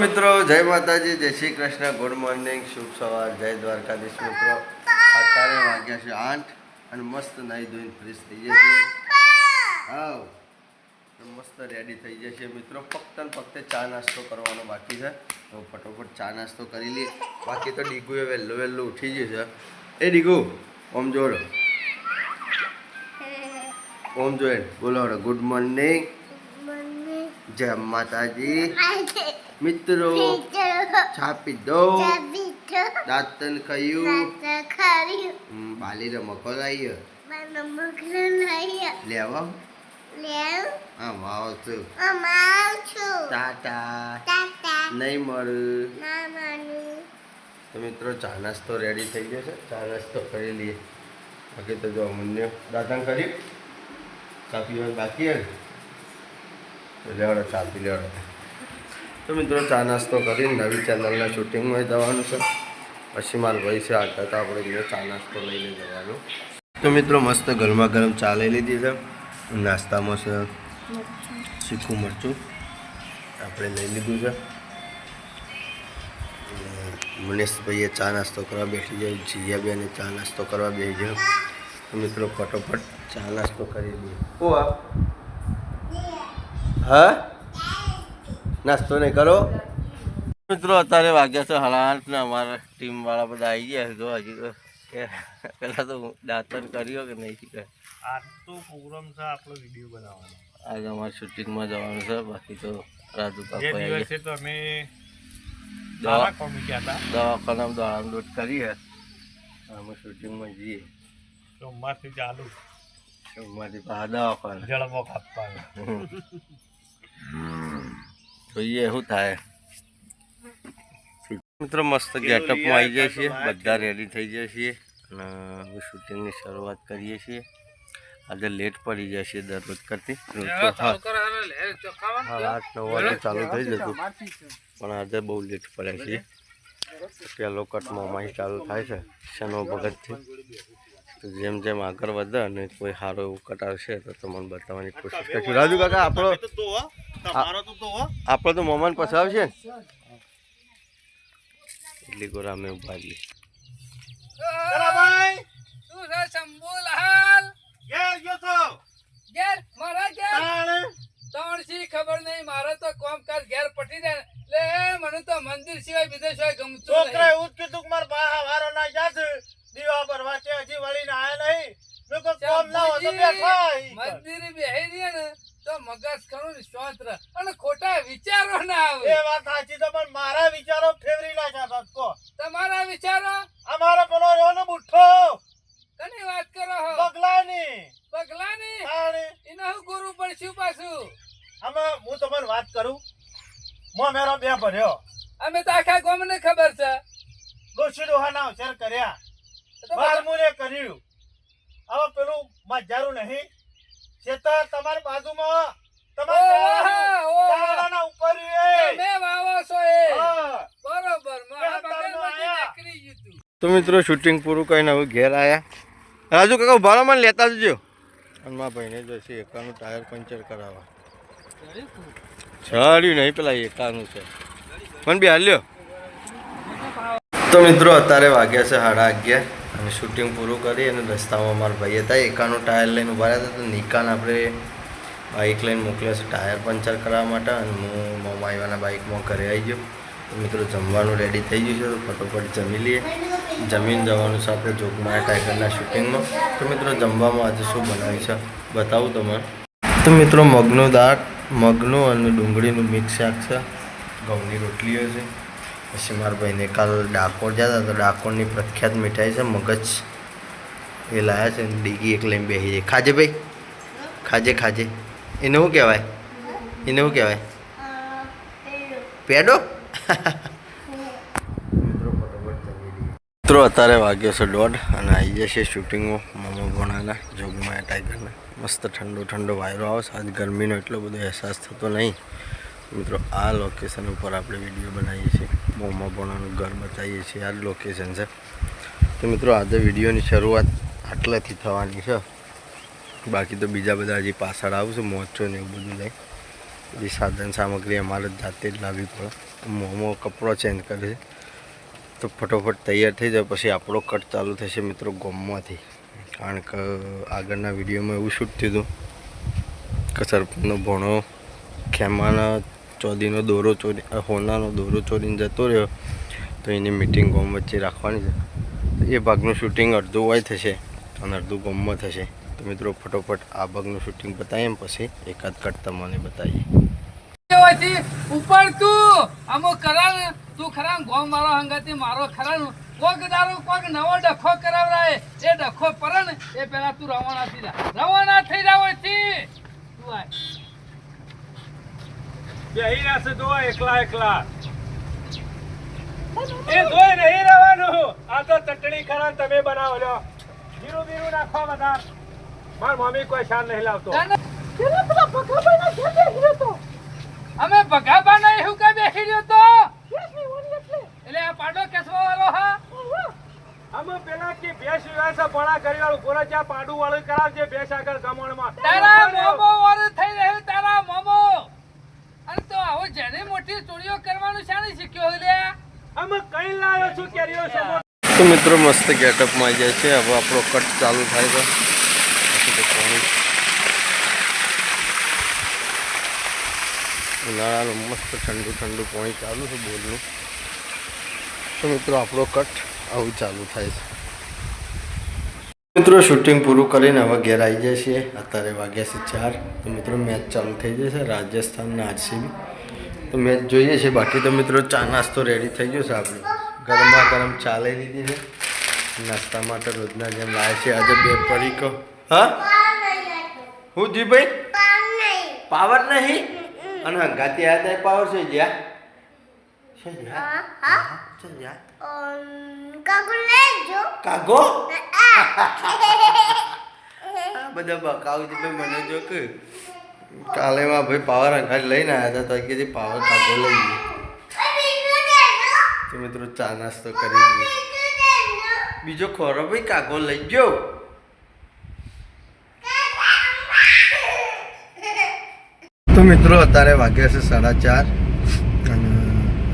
મિત્રો, જય માતાજી, જય શ્રી કૃષ્ણ. ગુડ મોર્નિંગ શુભ સવાર, જય દ્વારકાધીશ મિત્રો. અત્યારે વાગ્યા છે આઠ અને મસ્ત નાહી ધોઈને ફ્રેશ થઈ જશે તો મસ્ત રેડી થઈ જશે મિત્રો. ફક્ત ને ફક્ત ચા નાસ્તો કરવાનો બાકી છે. તો ફટોફટ ચા નાસ્તો કરી લઈએ. બાકી તો ડીગુ એ વહેલું વહેલું ઉઠી જશે એ ડીગુ, ઓમ જોડો. ઓમ જોડે. બોલો ગુડ મોર્નિંગ જય માતાજી. મિત્રો છાપી દો. દાંતન કહ્યું હમ, બાલી રમકો લાવ્યો. લેવા. છું મિત્રો ચા નાસ્તો રેડી થઈ જશે ચા નાસ્તો કરી લઈએ. બાકી તો જો અમૂલ્ય દાંતન કરી કાપી બાકી લેવડો ચાલતી લેવડો. તો મિત્રો, ચા નાસ્તો કરીને નવી ચેનલના શૂટિંગમાં જવાનું છે. પછી મારો ભાઈ છે આગળ તો આપણે ચા નાસ્તો લઈને જવાનું. તો મિત્રો, મસ્ત ગરમા ગરમ ચા લઈ લીધી છે. નાસ્તામાં છે શીખું મરચું. આપણે લઈ લીધું છે. મનીષભાઈએ ચા નાસ્તો કરવા બેઠી જાય જીયાબેને ચા નાસ્તો કરવા બેસી જાય મિત્રો, ફટોફટ ચા નાસ્તો કરી દઈએ ઓ આ હા? નાસ્તો નહીં કરો? મિત્રો અત્યારે વાગ્યા છે સાડા ને અમારા ટીમ વાળા બધા આવી ગયા જો હજી તો કે પેલા તો દાંતન કર્યો કે નહીં કરે તો પ્રોગ્રામ છે આપણો વીડિયો બનાવવાનો. આજે અમારે શૂટિંગમાં જવાનું છે બાકી તો રાજુ આવી તો અમે દવાખાનામાં દોડામ દોડ કરી હે. અમે શૂટિંગમાં જઈએ. સોમવારથી ચાલુ. સોમવારથી દવાખાના. જળમો કાપવાનો જોઈએ શું થાય? મિત્રો મસ્ત ગેટઅપમાં આવી જાય છીએ બધા રેડી થઈ જાય છીએ અને હવે શૂટિંગની શરૂઆત કરીએ છીએ. આજે લેટ પડી જાય છે દરરોજ કરતી. આઠ નવ વાગે ચાલુ થઈ જતું. પણ આજે બહુ લેટ પડ્યા છીએ. પહેલો કટમાં અમારી ચાલુ થાય છે શનો ભગતથી. તો જેમ જેમ આગળ વધે અને કોઈ સારો એવું કટાવશે તો તમને બતાવવાની કોશિશ કરીશું. રાજુ કાકા આપણો તમારો તો તો આપણો તો મોમાન પસાવશે ને? એટલી ગોરા અમે ઊભા રહીએ ઘેર ગયો તો ઘેર મારા ઘેર તાણે ત્રણ સી ખબર નહીં મારે તો કોમ કાજ ઘેર પટી જાય લે મને તો મંદિર સિવાય બીજે સિવાય ગમતું છોકરા નહીં એવું જ કીધું કે મારા બા વારો ના જાત દીવા ભરવા છે હજી વળીને આયા નહીં મેં કહ્યું કોમ ના હોય તો બેઠા અહીં. મંદિર બેહી રહીએ ને તો મગજ ખરું ને શાંત રહે અને ખોટા વિચારો ના આવે એ વાત સાચી તો પણ મારા વિચારો ફેવરી નાખ્યા હતા કો તમારા વિચારો અમારો પેલો રહ્યો ને બુઠ્ઠો. કની વાત કરો હો? તાણે. એને હું ગુરુ પડશું પાછું? અમે હું તમને વાત કરું? મો મેરો બે ભર્યો. અમે તો આખા ગામ ને ખબર છે. ડોશી ડોહાના અવસર કર્યા. બારમુને કર્યું. હવે પેલું મજારું નહીં. ચેતા તમારી બાજુમાં તમારી ઓહો, ચારણા- ઓહો. ચારણાના ઉપર એ. તમે વાવો છો એ હા. બરોબર મારા બે ત્રણ મગજમાંથી આયા. નીકળી ગયું તું. મિત્રો શૂટિંગ પૂરું કરીને હવે ઘેર આવ્યા રાજુ કાકા ભાડામાં લેતા જજો. અને મારા ભાઈને જશે એકાનું ટાયર પંચર કરાવવા. છાડ્યું નહીં પેલા એકાનું છે. મને બી હાલ્યો. તો મિત્રો, અત્યારે વાગ્યા છે સાડા અગિયાર અને શૂટિંગ પૂરું કરી અને રસ્તામાં મારા ભાઈ હતા, એકાનું ટાયર લઈને ઊભા રહ્યા હતા, તો નિકાન આપણે બાઇક લઈને મોકલ્યા છે ટાયર પંચર કરાવવા માટે અને હું મોમાં આવ્યાના બાઇકમાં ઘરે આવી ગયો. મિત્રો, જમવાનું રેડી થઈ ગયું છે, તો ફટોફટ જમી લઈએ. જમીન જવાનું છે આપણે જોગમાયા ટાઈગરના શૂટિંગમાં. તો મિત્રો જમવામાં આજે શું બનાવ્યું છે? બતાવું તમારે તો મિત્રો મગનું દાળ મગનું અને ડુંગળીનું મિક્સ શાક છે. ઘઉંની રોટલીઓ છે. પછી મારા ભાઈને કાલ ડાકોર જતા તો ડાકોરની પ્રખ્યાત મીઠાઈ છે મગજ. એ લાયા છે ડીગી એક લઈને બેસી જાય ખાજે ભાઈ. ખાજે ખાજે. એને શું કહેવાય? એને શું કહેવાય? પેડો? મિત્રો, અત્યારે વાગ્યો છે દોઢ અને આવી જશે શૂટિંગમાં મામા ભોણાના જોગમાયા ટાઈગરના. મસ્ત ઠંડો ઠંડો વાયરો આવે છે. આજ ગરમીનો એટલો બધો અહેસાસ થતો નહીં. મિત્રો, આ લોકેશન ઉપર આપણે વીડિયો બનાવીએ છીએ. મોમા ભોણાનું ઘર બતાવીએ છીએ. આ લોકેશન છે. તો મિત્રો, આજે વિડીયોની શરૂઆત આટલાથી થવાની છે. બાકી તો બીજા બધા હજી પાછળ આવશે મોચો ને એવું બધું લઈ બધી સાધન સામગ્રી અમારે જાતે જ લાવવી પડે. મોમો કપડો ચેન્જ કરે છે. તો ફટોફટ તૈયાર થઈ જાય. પછી આપણો કટ ચાલુ થશે મિત્રો ગોમમાંથી. કારણ કે આગળના વિડીયોમાં એવું શૂટ થયું હતું કે સરપંચનો ભણો, ખેમાના ચોદીનો દોરો ચોરી હોનાનો દોરો ચોરીને જતો રહ્યો. તો એની મિટિંગ ગોમ વચ્ચે રાખવાની છે. એ ભાગનું શૂટિંગ અડધું હોય થશે અને અડધું ગોમમાં થશે. તો મિત્રો ફટોફટ આ ભાગનું શૂટિંગ બતાવીએ એમ પછી એકાદ કટ તમને બતાવીએ. હોવાથી ઉપર તું. અમો કરણ તું ખરા ગોમ મારો હંગાતી મારો ખરા કોક દારો કોક નવો ડખો કરાવરાય એ ડખો પર એ પેલા તું રવાના થઈ જા. રવાના થઈ જા હોયથી. તું આય. બેહી રહેશે એકલા એકલા. એ જોઈ નહીં રહેવાનું. આ તો ચટણી ખરા તમે બનાવો લ્યો. જીરું બીરું નાખો બધા માર મમ્મી કોઈ શાન નહીં લાવતો. અમે ભગાબા નહીં હું કઈ બેસી રહ્યો તો? એટલે આ પાડો કેસવા વાળો હા. અમે પેલા કે ભેસ વ્યવસાય પોણા કરી વાળું પૂરા જ્યાં પાડું વાળું કરાવજે ભેસ આગળ ગમણમાં. તારા મોમો વાળું થઈ રહ્યું તારા મોમો. અને તો આવો જેને મોટી ચોરીઓ કરવાનું શાને શીખ્યો લે અમે કઈ લાયો છું કેરીઓ તો મિત્રો મસ્ત ગેટઅપમાં જાય છે. હવે આપણો કટ ચાલુ થાય છે બાકી તો કોઈ ઉનાળાનું મસ્ત ઠંડુ ઠંડુ પાણી ચાલુ છે બોલનું તો મિત્રો આપણો કટ આવું ચાલુ થાય છે. મિત્રો શૂટિંગ પૂરું કરીને હવે ઘેર આવી જાય છીએ. અત્યારે વાગ્યા છે ચાર. તો મિત્રો મેચ ચાલુ થઈ જશે રાજસ્થાનના આરસીબી. તો મેચ જોઈએ છે. બાકી તો મિત્રો ચા નાસ્તો રેડી થઈ ગયો છે આપણે. ગરમા ગરમ ચા લઈ લીધી છે. નાસ્તા માટે રોજના જેમ લાવે છે. આજે બે પડીકો હા? હું જી ભાઈ પાવર નહીં? અને હંગાતી આ થાય પાવર છે જ્યાં? છે જ્યાં? છે જ્યાં? કાગો આ બધા બકાવ છે ભાઈ મને જો કે કાલે માં ભાઈ પાવર અંગાજ લઈને આવ્યા હતા તો કીધી પાવર કાગો લઈ ગયો તો મિત્રો ચા નાસ્તો કરી દીધો બીજો ખોરો ભાઈ કાગો લઈ ગયો. તો મિત્રો, અત્યારે વાગ્યા છે સાડા ચાર. અને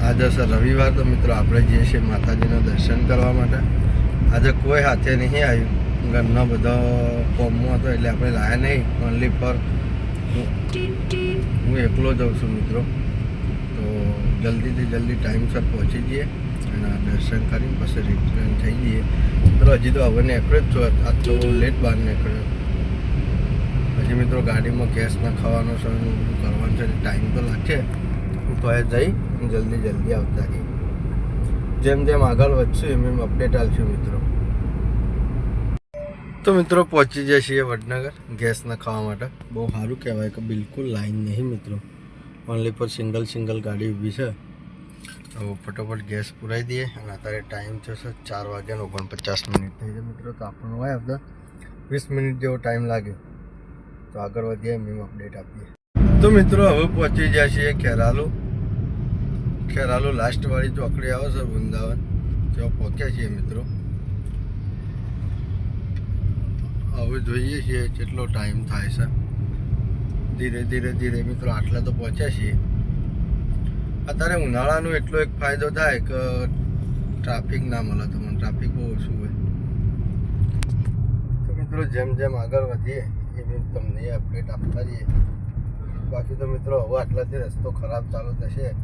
આજે છે રવિવાર, તો મિત્રો આપણે જઈએ છીએ માતાજીના દર્શન કરવા માટે. આજે કોઈ હાથે નહીં આવ્યું. ઘરના બધા ફોર્મમાં હતો, એટલે આપણે લાયા નહીં. ઓનલી પર હું એકલો જાઉં છું મિત્રો. તો જલ્દીથી જલ્દી ટાઈમસર પહોંચી જઈએ અને દર્શન કરીને પછી રિટર્ન થઈ જઈએ. મિત્રો, હજી તો હવે નીકળ્યો જ છો. આજ તો લેટ બહાર નીકળ્યો. હજી મિત્રો ગાડીમાં ગેસ નાખવાનો છે, કરવાનું છે, ટાઈમ તો લાગશે તો એ જઈ જલ્દી જલ્દી આવતા રહીએ જેમ જેમ આગળ વધશું, એમ એમ અપડેટ આવશું મિત્રો. તો મિત્રો પહોંચી જાય છીએ વડનગર, ગેસ ખાવા માટે. બહુ સારું કહેવાય કે બિલકુલ લાઈન નહીં મિત્રો. ઓનલી પર સિંગલ સિંગલ ગાડી ઊભી છે. તો ફટોફટ ગેસ પુરાવી દઈએ અને અત્યારે ટાઈમ થશે ચાર વાગ્યાનો ઓગણપચાસ મિનિટ થઈ છે મિત્રો. તો આપણને હોય બધા વીસ મિનિટ જેવો ટાઈમ લાગે તો આગળ વધીએ એમ અપડેટ આપીએ. તો મિત્રો, હવે પહોંચી ગયા છીએ ખેરાલુ. ખેરાલુ લાસ્ટવાળી ચોકડી આવે છે વૃંદાવન. ત્યાં પહોંચ્યા છીએ મિત્રો. હવે જોઈએ છીએ કેટલો ટાઈમ થાય છે. ધીરે ધીરે ધીરે મિત્રો આટલા તો પહોંચ્યા છીએ. અત્યારે ઉનાળાનો એટલો એક ફાયદો થાય કે ટ્રાફિક ના મળે તમને ટ્રાફિક બહુ ઓછું હોય. તો મિત્રો, જેમ જેમ આગળ વધીએ એમ તમને અપડેટ આપતા રહીએ. બાકી તો મિત્રો, હવે આટલાથી રસ્તો ખરાબ ચાલુ થશે.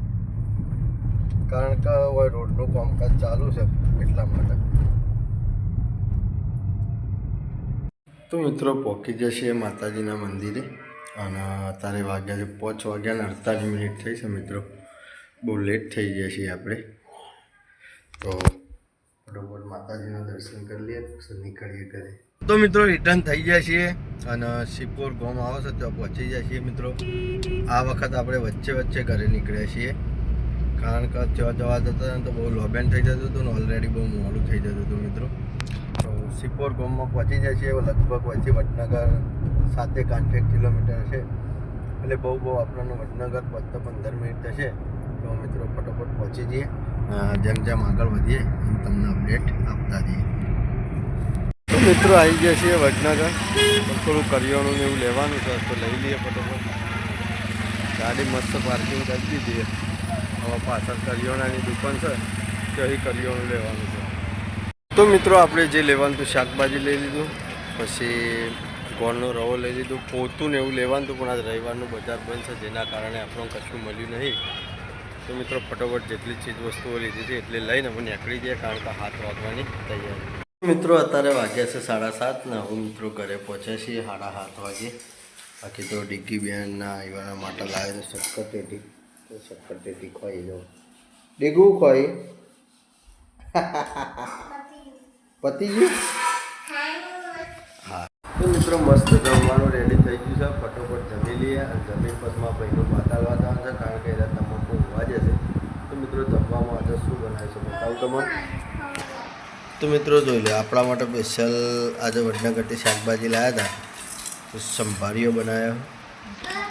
કારણ કે હવે રોડનું કામકાજ ચાલુ છે એટલા માટે. તો મિત્રો પહોંચી જશે માતાજીના મંદિરે. અને અત્યારે વાગ્યા છે પાંચ વાગ્યાને અડતાલીસ મિનિટ થઈ છે મિત્રો. બહુ લેટ થઈ ગયા છીએ આપણે. તો બરોબર માતાજીના દર્શન કરી લઈએ, પછી નીકળીએ ઘરે. તો મિત્રો રિટર્ન થઈ ગયા છીએ અને સિપોર ગોમ આવે છે, ત્યાં પહોંચી જાય છીએ મિત્રો. આ વખત આપણે વચ્ચે વચ્ચે ઘરે નીકળ્યા છીએ. કારણ કે ત્યાં જવા જતા તો બહુ લોબેન થઈ જતું હતું ને ઓલરેડી બહુ મોડું થઈ જતું હતું મિત્રો. તો સિપોર ગોમમાં પહોંચી જાય છે લગભગ વચ્ચે વડનગર સાતેક આઠેક કિલોમીટર છે. એટલે બહુ બહુ આપણને વડનગર પંદર પંદર મિનિટ થશે. તો મિત્રો, ફટોફટ પહોંચી જઈએ. જેમ જેમ આગળ વધીએ, એમ તમને અપડેટ આપતા જઈએ. મિત્રો આવી ગયા છીએ વડનગર. થોડું કરિયાણું ને એવું લેવાનું છે, તો લઈ લઈએ ફટોફટ. ગાડી મસ્ત પાર્કિંગ કરી દીધી. હવે પાછળ કરિયાણાની દુકાન છે તો અહીં કરિયાણું લેવાનું છે. તો મિત્રો આપણે જે લેવાનું હતું, શાકભાજી લઈ લીધું, પછી ગોળનો રવો લઈ લીધું, પોતું ને એવું લેવાનું હતું, પણ આજ રવિવારનું બજાર બંધ છે, જેના કારણે આપણને કશું મળ્યું નહીં. તો મિત્રો ફટોફટ જેટલી ચીજ વસ્તુઓ લીધી હતી, એટલી લઈને અમે નીકળી જઈએ કારણ કે હાથ વાગવાની તૈયારી. મિત્રો, અત્યારે વાગ્યા છે સાડા સાત ને હું મિત્રો ઘરે પહોંચ્યા છીએ સાડા સાત વાગે. બાકી તો ડિગ્ગી બેનના આવ્યાના માટે લાવે તો શક્કર ટેટી તો શક્કર ટેટી ખોઈ લો. ડીગું ખોઈ. પતી ગયું? હા. તો મિત્રો, મસ્ત જમવાનું રેડી થઈ ગયું છે. ફટોફટ જમી લઈએ અને જમીન પદમાં ભાઈનું વાતાવરણ છે, કારણ કે એના તમાકુ હોવા જશે તો મિત્રો, જમવામાં આજે શું બનાવે છે બતાવું તમને. તો મિત્રો જોઈ લો, આપણા માટે સ્પેશિયલ આજે વડનગરથી શાકભાજી લાવ્યા હતા. તો સંભારીઓ બનાવ્યો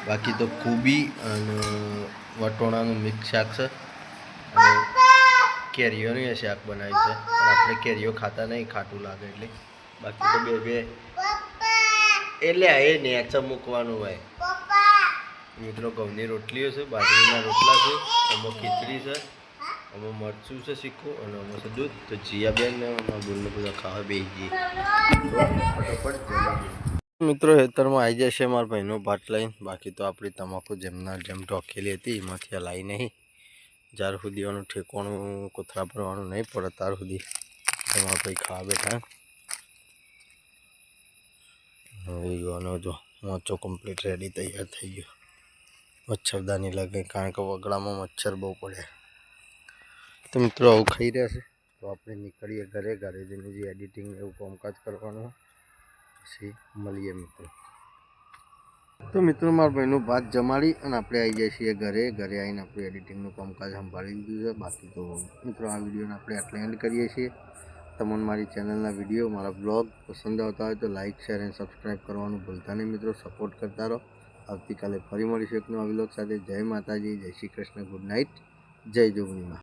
બાકી તો કોબી અને વટોણાનું મિક્સ શાક છે. અને કેરીઓનું શાક બનાવ્યું છે. પણ આપણે કેરીઓ ખાતા નહીં, ખાટું લાગે એટલે. બાકી તો બે બે. એટલે એ નેચા મૂકવાનું હોય. મિત્રો ઘઉંની રોટલીઓ છે, બાજરીના રોટલા છે એમાં ખીચડી છે. આમાં મરચું છે શીખવું અને આમાં છે દૂધ. તો જીયાબેન ને બોલને બધા ખાવા બે જઈએ મિત્રો હેતરમાં આવી જશે મારા ભાઈનો ભાટ લઈને. બાકી તો આપણી તમાકુ જેમના જેમ ઢોકેલી હતી, એમાંથી લાવી નહીં. જ્યાર સુધી એનું ઠેકોણું કોથળા ભરવાનું નહીં પડે ત્યાર સુધી તમારા ભાઈ ખાવા બેઠા હવે જો મોચો કમ્પ્લીટ રેડી તૈયાર થઈ ગયો. મચ્છરદાની લાગે, કારણ કે વગડામાં મચ્છર બહુ પડ્યા તો મિત્રો, આવું ખાઈ રહ્યા છે. તો આપણે નીકળીએ ઘરે. ઘરે જઈને જે એડિટિંગ એવું કામકાજ કરવાનું પછી મળીએ મિત્રો. તો મિત્રો, મારા ભાઈનું ભાત જમાડી અને આપણે આવી જઈએ છીએ ઘરે. ઘરે આવીને આપણે એડિટિંગનું કામકાજ સંભાળી લીધું છે. બાકી તો મિત્રો, આ વિડીયોને આપણે આટલે એન્ડ કરીએ છીએ. તમને મારી ચેનલના વીડિયો, મારા બ્લોગ પસંદ આવતા હોય તો લાઇક શેર અને સબસ્ક્રાઈબ કરવાનું ભૂલતા નહીં મિત્રો. સપોર્ટ કરતા રહો. આવતીકાલે ફરી મળીશું એક નવા વિલોક સાથે. જય માતાજી, જય શ્રી કૃષ્ણ. ગુડ નાઇટ જય જોગણીમાં